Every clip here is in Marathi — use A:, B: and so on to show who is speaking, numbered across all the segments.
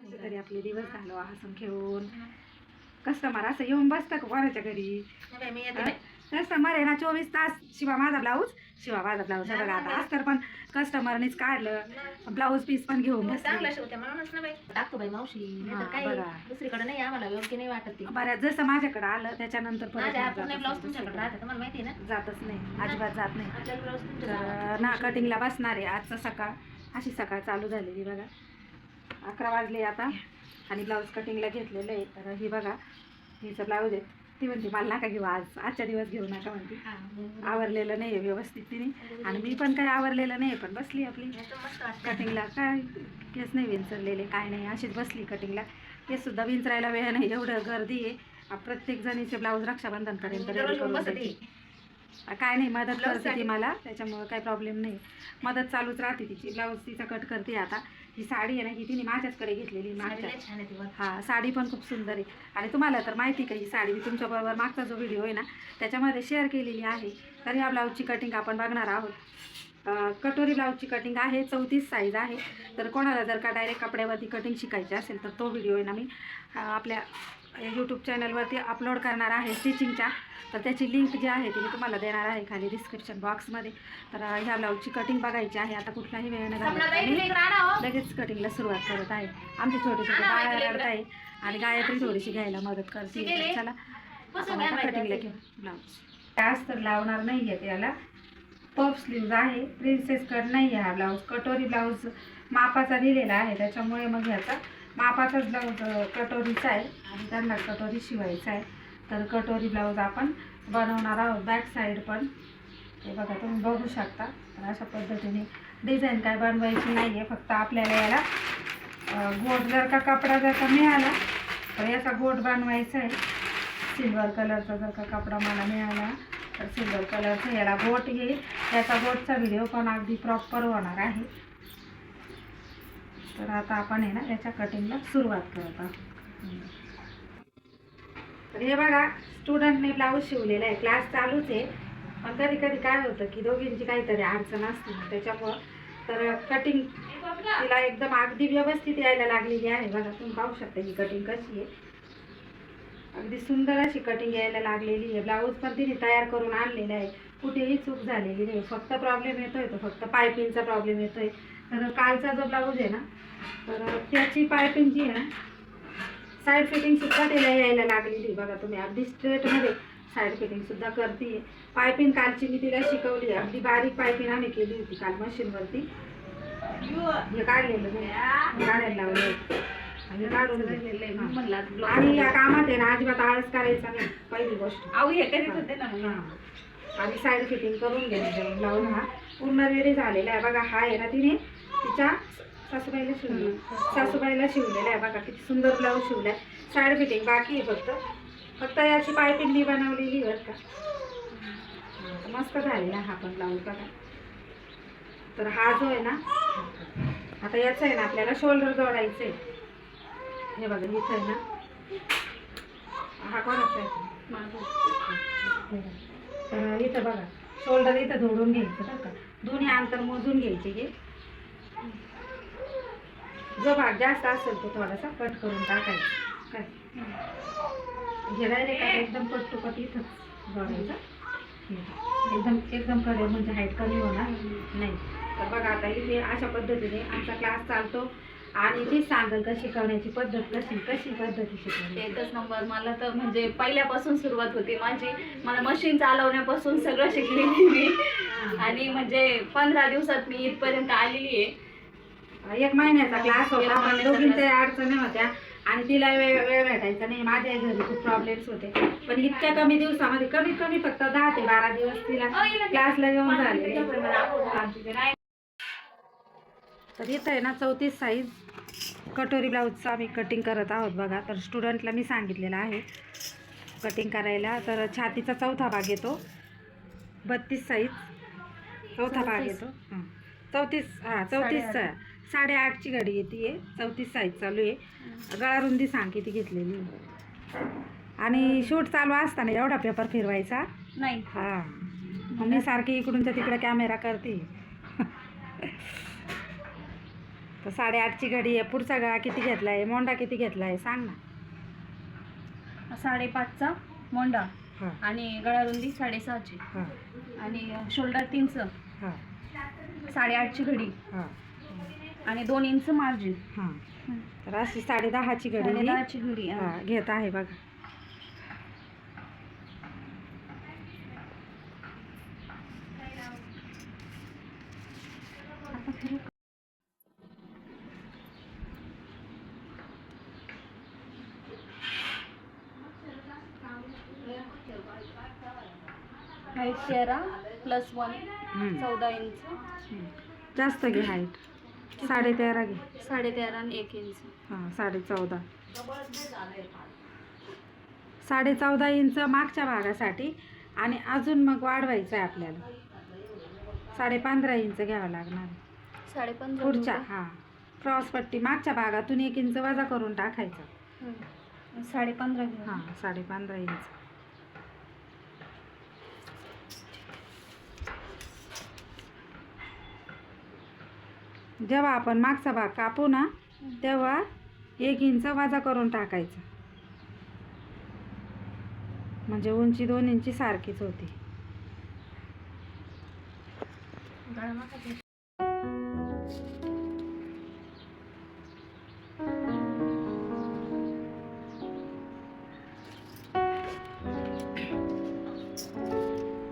A: तरी आपले दिवस झालो हसून खेळून. कस्टमर असं येऊन बसतं का कोणाच्या घरी?
B: नाही बाई, मी येते बाई.
A: कस्टमर आहे ना चोवीस तास शिवा माझा ब्लाऊज शिवा माझा ब्लाऊज. बघा आता अस्तर पण कस्टमरनेच काढलं. ब्लाऊज पीस पण घेऊन
B: मग चांगलं
A: बसले
B: शिवते म्हणूनच ना बाई. टाकतो बाई मावशी
A: हा, बघा.
B: दुसरीकडे नाही आम्हाला योग्य नाही वाटत ते.
A: बऱ्याच जसं माझ्याकडे आलं त्याच्यानंतर परत
B: माझ्या
A: मग
B: पूर्ण
A: जातच
B: ब्लाऊज
A: नाही.
B: तुमच्याकडे तुम्हाला माहिती आहे ना?
A: जातच नाही अजिबात जात नाही.
B: आपल्या ब्लाऊज तुमच्याकडे
A: तर ना कटिंगला बसणार आहे आजचं सकाळ. अशी सकाळ चालू झालेली बघा. अकरा वाजले आता. आणि ब्लाऊज कटिंगला घेतलेलं आहे. तर ही बघा हिचं ब्लाऊज आहे ती म्हणते मला नका घेऊ आज. आजच्या दिवस घेऊ नका म्हणते.
B: हा, मग-
A: आवरलेलं नाही आहे व्यवस्थित तिने. आणि मी पण काही आवरलेलं नाही पण बसली आपली. कटिंगला काय केस नाही विंचरलेले काय नाही. अशीच बसली कटिंगला केस सुद्धा विंचरायला वेळ नाही. एवढं गर्दी आहे. प्रत्येक जणीचे ब्लाऊज रक्षाबंधनपर्यंत करून काय नाही मदत करते ती. मला. त्याच्यामुळं काही प्रॉब्लेम नाही. मदत चालूच राहते तिची. ब्लाऊज तिचा कट करते आता. ही साडी आहे ना ही तिने माझ्याचकडे घेतलेली
B: बघ.
A: हा साडी पण खूप सुंदर आहे. आणि तुम्हाला तर माहिती का ही साडी मी तुमच्याबरोबर मागचा जो व्हिडिओ आहे ना त्याच्यामध्ये शेअर केलेली आहे. तर या ब्लाऊजची कटिंग आपण बघणार आहोत. कटोरी ब्लाऊजची कटिंग आहे चौतीस साईज आहे. तर कोणाला जर का डायरेक्ट कपड्यावरती कटिंग शिकायची असेल तर तो व्हिडिओ आहे ना मी आपल्या यूट्यूब चॅनलवरती अपलोड करणार आहे स्टिचिंगच्या तर त्याची लिंक जी आहे ती मी तुम्हाला देणार आहे खाली डिस्क्रिप्शन बॉक्समध्ये तर ह्या ब्लाऊजची कटिंग बघायची आहे. आता कुठलाही वेळ न
B: हो.
A: लगेच कटिंगला सुरुवात करत आहे. आमची छोटी छोटी बाळा रडत आहे आणि गायत्री थोडीशी घ्यायला मदत करते? चला.
B: बाई,
A: कटिंगला. घेऊ. ब्लाऊज त्याच तर लावणार नाही आहे त्याला. पफ स्लीव्ज आहे. प्रिन्सेस कट नाही आहे हा ब्लाऊज कटोरी ब्लाऊज मापाचा दिलेला आहे. त्याच्यामुळे मग ह्याचा मापाचाच ब्लाऊज कटोरीचा आहे आणि त्यांना कटोरी शिवायचा आहे. तर कटोरी ब्लाऊज आपण बनवणार आहोत बॅक साईड पण. हे बघा तुम्ही बघू शकता. तर अशा पद्धतीने डिझाईन काय बनवायची नाही आहे फक्त आपल्याला याला गोट जर का कपडा जर का मिळाला तर याचा गोट बनवायचा आहे. सिल्वर कलरचा जर का कपडा मला मिळाला तर सिल्वर कलरचा याला गोट येईल. याचा गोटचा व्हिडिओ पण अगदी प्रॉपर होणार आहे. तर आता आपण आहे ना याच्या कटिंगला सुरुवात करत आहोत. तर हे बघा स्टुडंटने ब्लाऊज शिवलेला आहे. क्लास चालूच आहे. पण कधी कधी काय होतं की दोघींची काहीतरी अडचण असते. त्याच्यामुळं तर कटिंग तिला एकदम अगदी व्यवस्थित यायला लागलेली आहे. बघा तुम्ही पाहू शकता ही कटिंग कशी आहे. अगदी सुंदर अशी कटिंग यायला लागलेली आहे. ब्लाऊज पण तिने तयार करून आणलेला आहे. कुठेही चूक झालेली नाही. फक्त प्रॉब्लेम येतोय तो फक्त पायपिंगचा प्रॉब्लेम येतोय. तर कालचा जो ब्लाऊज आहे ना तर त्याची पायपिंग जी आहे ना साईड फिटिंग सुद्धा त्याला यायला लागलेली. बघा तुम्ही अगदी स्ट्रेटमध्ये साईड फिटिंग सुद्धा करते पायपिंग कालची मी तिला शिकवली अगदी बारीक पायपिंग आम्ही केली होती काल मशीनवरती हे काढलेलं काढायला लावलं आणि या कामात आहे ना अजिबात आळस करायचा नाही. पहिली गोष्ट.
B: हे करीत होते ना.
A: आणि साईड फिटिंग करून घ्यायचं ब्लाऊज हा. पूर्ण रेडी झालेला आहे. बघा हा आहे ना तिने तिच्या सासूबाईला शिवलं. सासूबाईला शिवलेलं आहे बघा किती सुंदर ब्लाऊज शिवलाय. साईड फिटिंग बाकी आहे फक्त. फक्त याची पायपिंग मी बनवलेली बरं का. मस्त झालेला हा पण ब्लाऊज बघा. तर हा जो आहे ना आता याचा आहे ना आपल्याला शोल्डर जोडायचं आहे. हे बघा इथं आहे ना. हा कोणाचा आहे? तर इथं बघा. शोल्डर इथं जोडून घ्यायचं बरं का. दोन्ही अंतर मोजून घ्यायचे हे. जो भाग जास्त असेल तो थोडासा कट करून टाकायचा. काय? हे डायरेक्ट एकदम कट टू कट इथंच जोडायचं. एकदम एकदम कडे म्हणजे हाईट कमी होणार नाही. तर बघा आता इथे अशा पद्धतीने आमचा क्लास चालतो. आणि ती सांगेल का शिकवण्याची पद्धत कशी कशी पद्धती शिकवण्याची
B: एकच नंबर मला तर म्हणजे पहिल्यापासून सुरुवात होती माझी. मला मशीन चालवण्यापासून सगळं शिकलेली मी. आणि म्हणजे पंधरा दिवसात मी इथपर्यंत आलेली आहे.
A: एक महिन्याचा क्लास होता पण दोघींच्या अडचणी होत्या. आणि तिला वेळ वेळ भेटायचा नाही. माझ्या घरी खूप प्रॉब्लेम्स होते. पण इतक्या कमी दिवसामध्ये कमीत कमी फक्त दहा ते बारा दिवस तिला क्लासला येऊन झाले. तर इथं आहे ना चौतीस साईज कटोरी ब्लाऊजचं आम्ही कटिंग करत आहोत बघा. तर स्टुडंटला मी सांगितलेलं आहे कटिंग करायला. तर छातीचा चौथा भाग येतो. बत्तीस साईज चौथा भाग. येतो. हां. चौतीस हां चौतीसचा साडेआठची घडी येते चौतीस साईज चालू आहे. गळा रुंदी सांग किती घेतलेली. आहे. आणि शूट चालू असताना एवढा पेपर फिरवायचा?
B: नाही.
A: हां. मग मी सारखी इकडूनच्या तिकडे कॅमेरा करते. तर साडेआठची घडी आहे. पुढचा गळा किती घेतला आहे मोंडा किती घेतला आहे सांग ना.
B: साडेपाचचा मोंडा
A: हां.
B: आणि गळारुंदी साडेसहाची.
A: हां.
B: आणि शोल्डर तीनचं.
A: हां.
B: साडेआठची घडी.
A: हां.
B: आणि दोन इंच मार्जिन
A: हां तर अशी साडे दहाची घडी
B: साडेदहाची घडी हा.
A: हां, घेत आहे बघा
B: हाईट तेरा प्लस वन
A: हम्म.
B: चौदा इंच.
A: जास्त घे हाईट साडे तेरा घे.
B: साडे तेरा आणि एक इंच.
A: हां साडे चौदा साडे चौदा इंच मागच्या भागासाठी आणि अजून मग वाढवायचं आहे आपल्याला. साडे पंधरा इंच घ्यावं लागणार.
B: साडे पंधरा
A: पुढच्या हां. क्रॉस पट्टी मागच्या भागातून एक इंच वजा करून टाकायचं.
B: साडे पंधरा
A: हां साडे पंधरा इंच. जेव्हा आपण मागचा भाग कापू ना तेव्हा एक इंच वाजा करून टाकायचं. म्हणजे उंची दोन इंची सारखीच होती.
B: क्रॉसपट्टी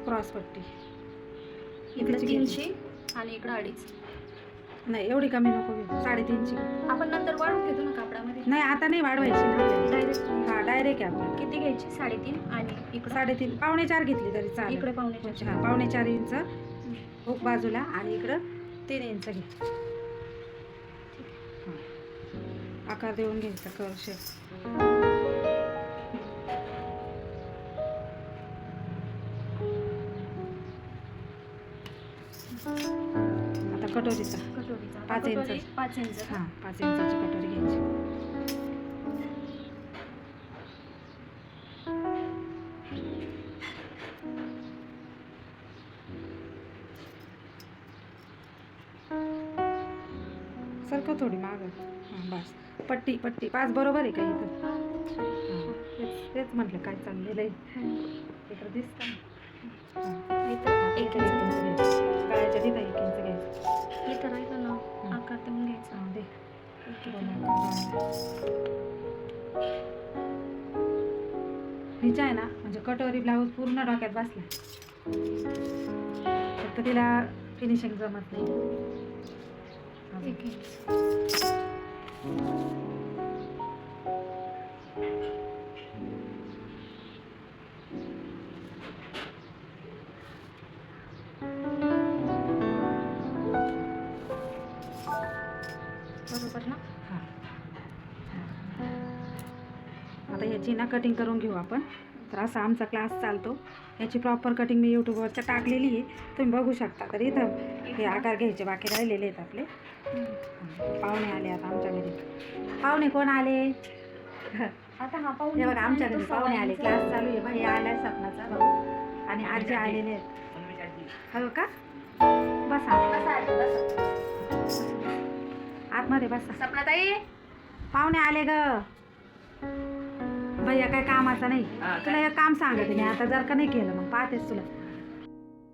A: क्रॉस पट्टी.
B: इकडे तीनशे आणि इकडे अडीच
A: नाही एवढी कमी नको साडेतीनची
B: आपण नंतर वाढून घेतो ना कापडामध्ये?
A: नाही आता नाही वाढवायची ना.
B: डायरेक्ट
A: हा डायरेक्ट आहे आपल्याला
B: किती घ्यायची? साडेतीन आणि इकडे?
A: साडेतीन. पावणे चार घेतली तरी चालेल.
B: इकडे पावणे चार.
A: हा पावणे चार इंच हुक बाजूला आणि इकडं तीन इंच घे. हा. आकार देऊन घ्यायचा कर शेप आता कटोरीचा.
B: कटोरीचा.
A: पाच
B: कटोरी
A: इंचाची.
B: पाच इंच.
A: हां पाच इंचाची कटोरी घ्यायची. सरकं थोडी मागं. हां बस. पट्टी पट्टी. पाच बरोबर आहे का इथं? हां. तेच तेच म्हटलं काय चाललेलं आहे इकडं दिसतं.
B: इथं एक
A: चांगले. हिच्या आहे ना म्हणजे कटोरी ब्लाऊज पूर्ण डोक्यात बसला फक्त तिला फिनिशिंग जमत नाही. कटिंग करून घेऊ आपण. तर असा आमचा क्लास चालतो. याची प्रॉपर कटिंग मी यूट्यूबवरच्या टाकलेली आहे. तुम्ही बघू शकता. तर इथं हे आकार घ्यायचे बाकी राहिलेले आहेत आपले. पाहुणे आले आता आमच्या घरी. पाहुणे कोण आले?
B: आता हा पाहून
A: हे बघा आमच्या घरी पाहुणे आले. क्लास चालू आहे. बाई आलाय सपनाचा भाऊ. आणि आजी आलेले आहेत. हो का? बसा
B: बसा.
A: आतमध्ये बसा.
B: सपनाताई?
A: पाहुणे आले ग. भैया काय कामाचा नाही. तुला एक काम सांगते मी आता जर का नाही केलं मग पाहतेच तुला.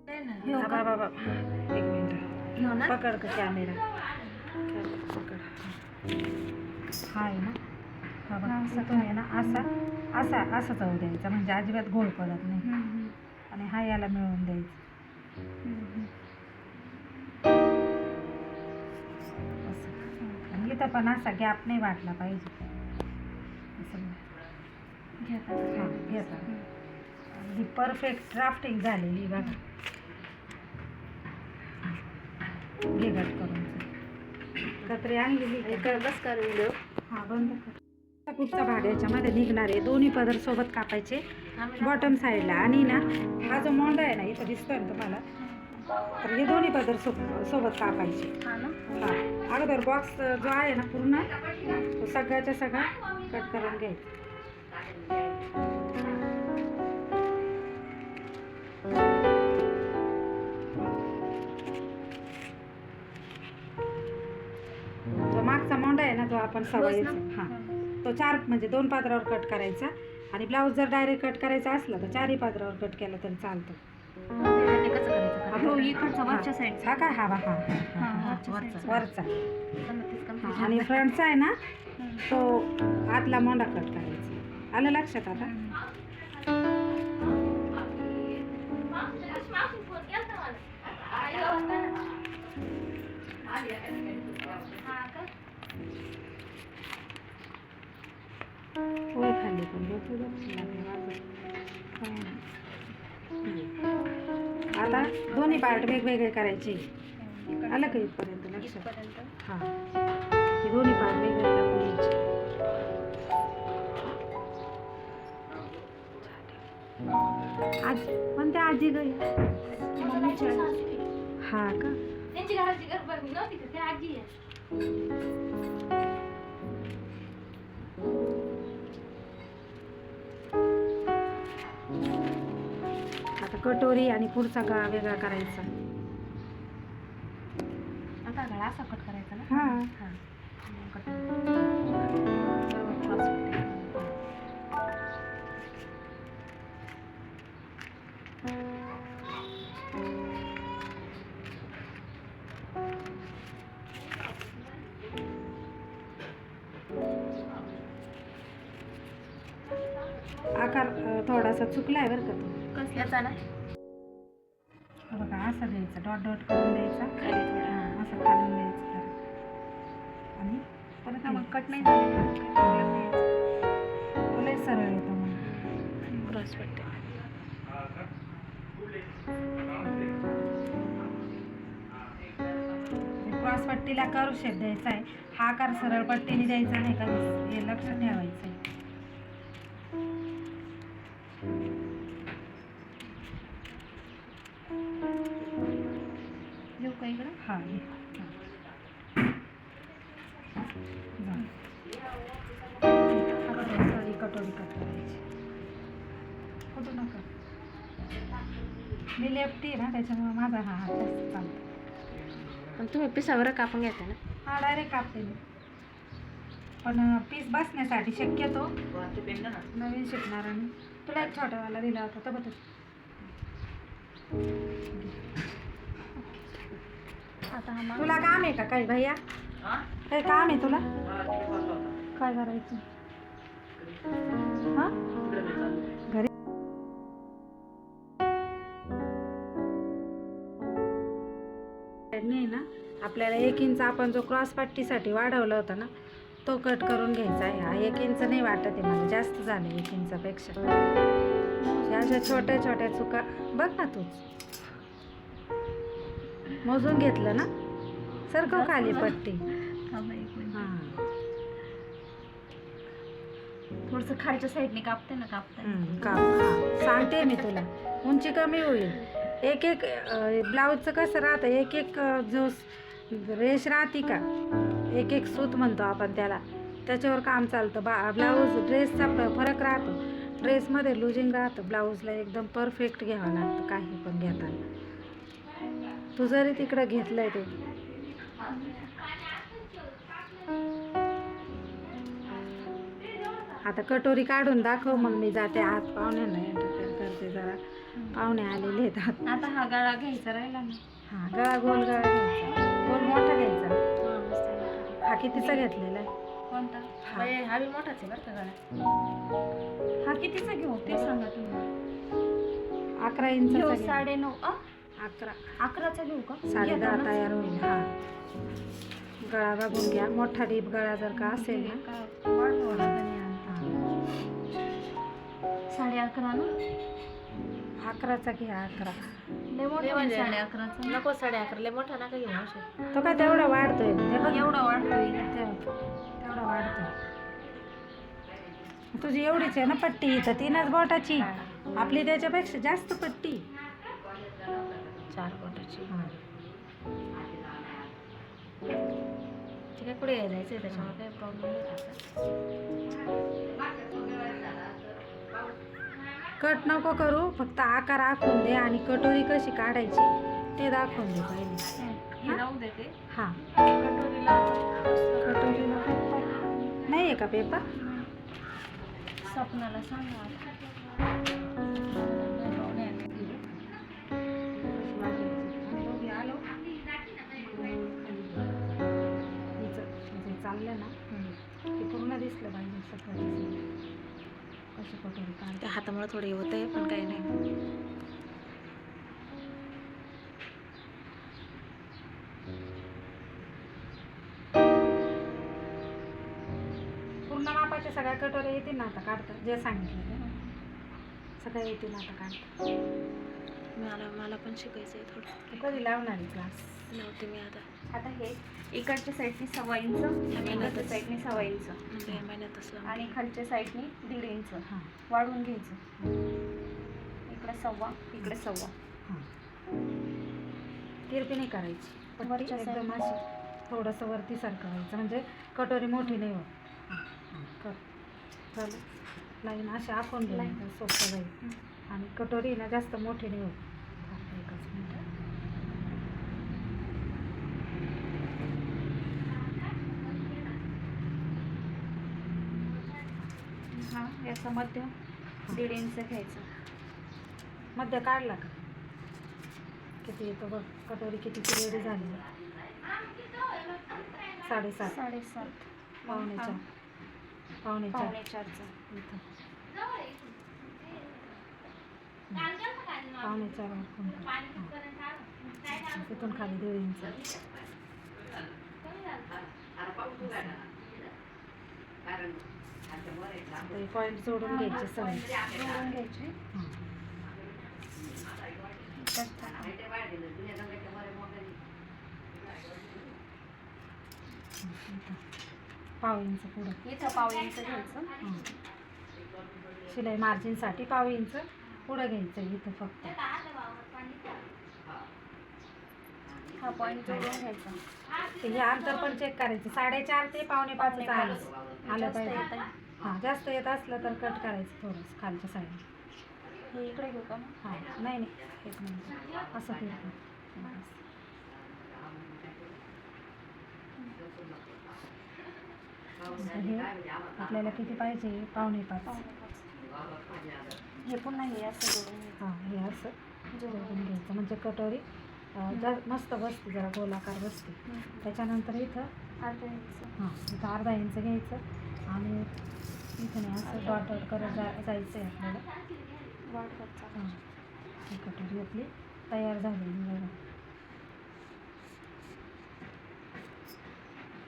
A: हा,
B: का?
A: बा, बा, बा. एक मिनिट.
B: घेऊ ना?
A: पकड का कॅमेरा पकड. हा आहे ना. हा बघ. असा तो आहे ना. असा असा असा जाऊ द्यायचा. म्हणजे अजिबात गोळ पडत नाही.
B: हम्म, हम्म.
A: आणि हा याला मिळवून द्यायचं.
B: हम्म,
A: असं. आणि इथं पण असा गॅप नाही वाटला पाहिजे. असं.
B: हम्म.
A: हा घेता ही परफेक्ट ड्राफ्टिंग झालेली बघा. घे करून. कत्री आणलेली
B: बस कर व्हिडिओ?
A: हा बंद कर. पुढचा भाग याच्यामध्ये निघणार आहे? दोन्ही पदर सोबत कापायचे. बॉटम साईडला आणि ना हा जो मोंडा आहे ना इथं दिसतोय ना तुम्हाला? तर हे दोन्ही पदर सो सोबत कापायचे.
B: हा ना?
A: हा. अगोदर बॉक्स जो आहे ना पूर्ण तो सगळ्याच्या सगळा कट करून घ्यायचा. आपण सवय
B: बस ना?
A: हां. तो चार म्हणजे दोन पात्रावर कट करायचा आणि ब्लाऊज जर डायरेक्ट कट करायचा असला तर चारही पात्रावर कट केला तरी चालतं. हा, काय हा. वरचा आणि फ्रंटचा आहे ना तो आतला मोंडा कट करायचा. आलं लक्षात आता? होय पण. आता दोन्ही पार्ट वेगवेगळे करायचे. आलं का इथपर्यंत लक्षात? हां. हे दोन्ही आजी गई? हा का?
B: त्यांची घराची गडबड मी नव्हती ते आजी आहे.
A: आता कटोरी आणि पुढचा गळा वेगळा करायचा?
B: आता गळा असा कट करायचा ना?
A: हा.
B: हा.
A: थोडासा चुकलाय बरं का तो.
B: कसल्याचा ना?
A: हा बघा असं द्यायचा डॉट डॉट करून द्यायचा.
B: खाली थोडा.
A: हां असं खालून द्यायचं जरा. आणि परत
B: मग. कट नाही झाले
A: तो लय सरळ येतो मग
B: क्रॉस पट्टी
A: क्रॉस पट्टीला करू शेप द्यायचा आहे. हा आकार सरळ पट्टीने द्यायचा नाही का? हे लक्ष ठेवायचं आहे. लेफ्टी आहे ना त्याच्यामुळे माझा हा हात जास्त चालतो.
B: पण तुम्ही पिसावर कापून घेता ना?
A: हा डायरेक्ट कापते मी. पण पीस बसण्यासाठी शक्यतो नवीन शिकणाऱ्यांनी तुला एक छोटावाला दिला होता तर बघ.
B: आता माग-
A: तुला काम आहे का काही? भैया? काही काम आहे तुला? काय करायचं? हा? आपल्याला एक इंच आपण जो क्रॉस पट्टीसाठी वाढवला होता ना तो कट करून घ्यायचा आहे. हा एक इंच नाही वाटत आहे मला जास्त झालं एक इंचापेक्षा. ह्या अशा छोट्या छोट्या चुका बघ ना तूच. मोजून घेतलं ना? सरकव खाली पट्टी. हां.
B: थोडंसं खालच्या साईडने कापते ना कापते
A: काप. सांगते मी तुला. उंची कमी होईल. एक एक ब्लाऊजचं कसं राहतं एक एक जो रेष राहते का? एक एक सूत म्हणतो आपण त्याला. त्याच्यावर काम चालतं. बा ब्लाऊज ड्रेसचा फरक राहतो. ड्रेसमध्ये लुजिंग राहतं. ब्लाऊजला एकदम परफेक्ट घ्यावं लागतं काही पण घेताना. तू जरी तिकडं घेतलंय ते. आता कटोरी काढून दाखव मग मी जाते. आत पाहुण्यांना एंटरटेन करते जरा. पाहुणे आलेले आहेत. आत
B: आता हा गळा घ्यायचा राहिला ना.
A: हा गळा गोल गळा घ्यायचा. गोल मोठा घ्यायचा.
B: हा,
A: कितीचा घेतलेला आहे?
B: कोणता?
A: हा.
B: बाई, हा बी मोठाच आहे बरं का गळा हा कितीचा घेऊ? ते सांगा तुम्ही.
A: अकरा
B: घेऊ
A: इंच
B: साडे नऊ
A: अकरा.
B: अकराचा घेऊ का?
A: साडे
B: घेता
A: दहा
B: ना?
A: तयार होईल हा. गळा बघून घ्या. मोठा डीप गळा जर का असेल ना.
B: साडे अकरा ना?
A: अकराचा घ्या अकरा.
B: लय मोठा आहे साडे अकराचा.
C: नको साडे अकराला मोठा नका घेऊ मावशी.
A: तो काय तेवढा वाढतोय? ते बघ.
B: एवढा वाढतोय.
A: ते- तेवढा वाढतोय. तुझी एवढीच आहे ना पट्टी तर तीनच बोटाची. आपली त्याच्यापेक्षा जास्त पट्टी.
C: चार बोटाची.
A: हा.
C: ते काय कुठे जायचं त्याच्यामुळे काही प्रॉब्लेम नाही.
A: कट नको करू फक्त आकार आखून दे आणि कटोरी कशी काढायची ते दाखवून दे पहिले.
B: हे
A: हा?
B: कटोरीला
A: नाही आहे का पेपर?
B: स्वप्नाला सांगा
A: चाललं ना? ते पूर्ण दिसलं पाहिजे सगळं. कशी कटोरी
C: त्या
A: काढते
C: हातामुळे थोडे होत आहे पण काही नाही.
A: पूर्ण मापाच्या सगळ्या कटोऱ्या येतील ना आता काढता. जे सांगितलं ते. सगळ्या येतील आता काढता.
C: मला मला पण शिकायचं आहे थोडं
A: कधी लावणार क्लास
C: लावते मी आता.
B: आता हे इकडच्या साईडनी सव्वा इंच इकडच्या साईडनी सव्वा इंच.
C: म्हणजे लावते.
B: आणि खालच्या साईडनी दीड इंच.
A: हां.
B: वाढवून घ्यायचं. इकडे सव्वा इकडे सव्वा.
A: हां. तिरपी नाही करायची.
B: वरच्या
A: एकदम
B: side.
A: अशी थोडंसं वरती सारखं व्हायचं. म्हणजे कटोरी मोठी नाही होत. कर लाईन अशी आखून
B: Line.
A: लाईन. सोपं जाईल. आणि कटोरी ना जास्त मोठी नाही होत. एकच मिनटं
B: हा याचा मध्य दीड इंच घ्यायचं.
A: मध्य काढला का? किती येतो बघ कटोरी कितीची रेडी झाली. साडेसात.
B: साडेसात.
A: पावणे. चार पावणे चार
B: पावणे चारचं
A: इथं पावणे चार. तिथून खाली दीड इंच. पॉईंट जोडून घ्यायचे सगळे.
B: जोडून घ्यायचे.
A: हां. पाव इंच पुढं.
B: इथं पाव इंच घ्यायचं.
A: हां. शिलाई मार्जिनसाठी पाव इंच पुढं घ्यायचं इथं फक्त.
B: हा पॉईंट जोडून घ्यायचा.
A: ते हे अंतर पण चेक करायचं. साडेचार ते पावणे पाच आलं. आलं
B: जास्त
A: पाहिजे.
B: येतं.
A: हां जास्त येत असलं तर कट करायचं थोडंसं खालच्या साईडने
B: हे इकडे घेऊ का मग?
A: हां नाही नाही. एक मिनिट. असं फिरतो हे आपल्याला किती पाहिजे? पावणे पाच.
B: पावणे पाच. हे पुन्हा हे असं जोडून घ्यायचं
A: हां हे असं जोडून घ्यायचं. म्हणजे कटोरी जा मस्त बसते जरा गोलाकार बसते. त्याच्यानंतर इथं
B: अर्धा इंच.
A: हां इथं अर्धा इंच घ्यायचं आणि इथं नाही असं डॉट डॉट करत जा जायचं आहे आपल्याला हां ही कटोरी आपली तयार झालेली बघा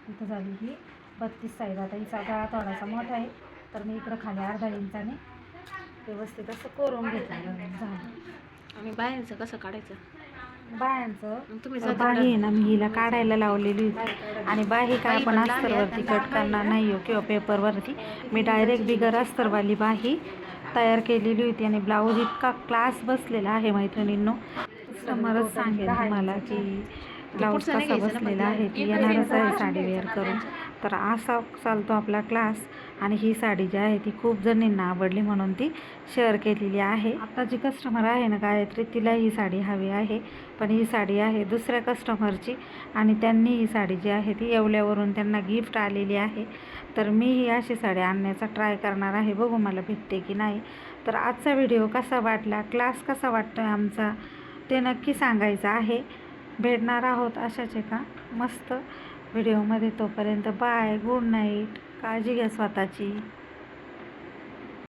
A: इथं झाली ही बत्तीस साईज. आता हिचा गळा थोडासा मोठा आहे तर मी इकडं खाली अर्धा इंचाने व्यवस्थित असं कोरून घेतलं झालं.
C: आणि बाहेरचं कसं काढायचं?
A: बायांचं. बाही. ना मी हिला काढायला लावलेली होती आणि बाही काय आपण अस्तरवरती कट करणार नाही हो किंवा पेपरवरती मी डायरेक्ट बिगर अस्तरवाली बाही तयार केलेली होती आणि ब्लाऊज इतका क्लास बसलेला आहे मैत्रिणींनो. कस्टमरच सांगेल तुम्हाला की ब्लाऊज कसा बसलेला आहे. ती येणारच आहे साडी वेअर करून. तर असा चालतो आपला क्लास आणि ही साडी जी आहे ती खूप जणींना आवडली म्हणून ती शेअर केलेली आहे. आता जी कस्टमर आहे ना गायत्री तिला ही साडी हवी आहे. पण ही साडी आहे दुसऱ्या कस्टमरची आणि त्यांनी ही साडी जी आहे ती येवल्यावरून त्यांना गिफ्ट आलेली आहे. तर मी ही अशी साडी आणण्याचा ट्राय करणार आहे. बघू मला भेटते की नाही. तर आजचा व्हिडिओ कसा वाटला? क्लास कसा वाटतो आहे आमचा? ते नक्की सांगायचं आहे. भेटणार आहोत अशाच एका मस्त व्हिडिओमध्ये तोपर्यंत बाय गुड नाईट काळजी घ्या स्वतःची.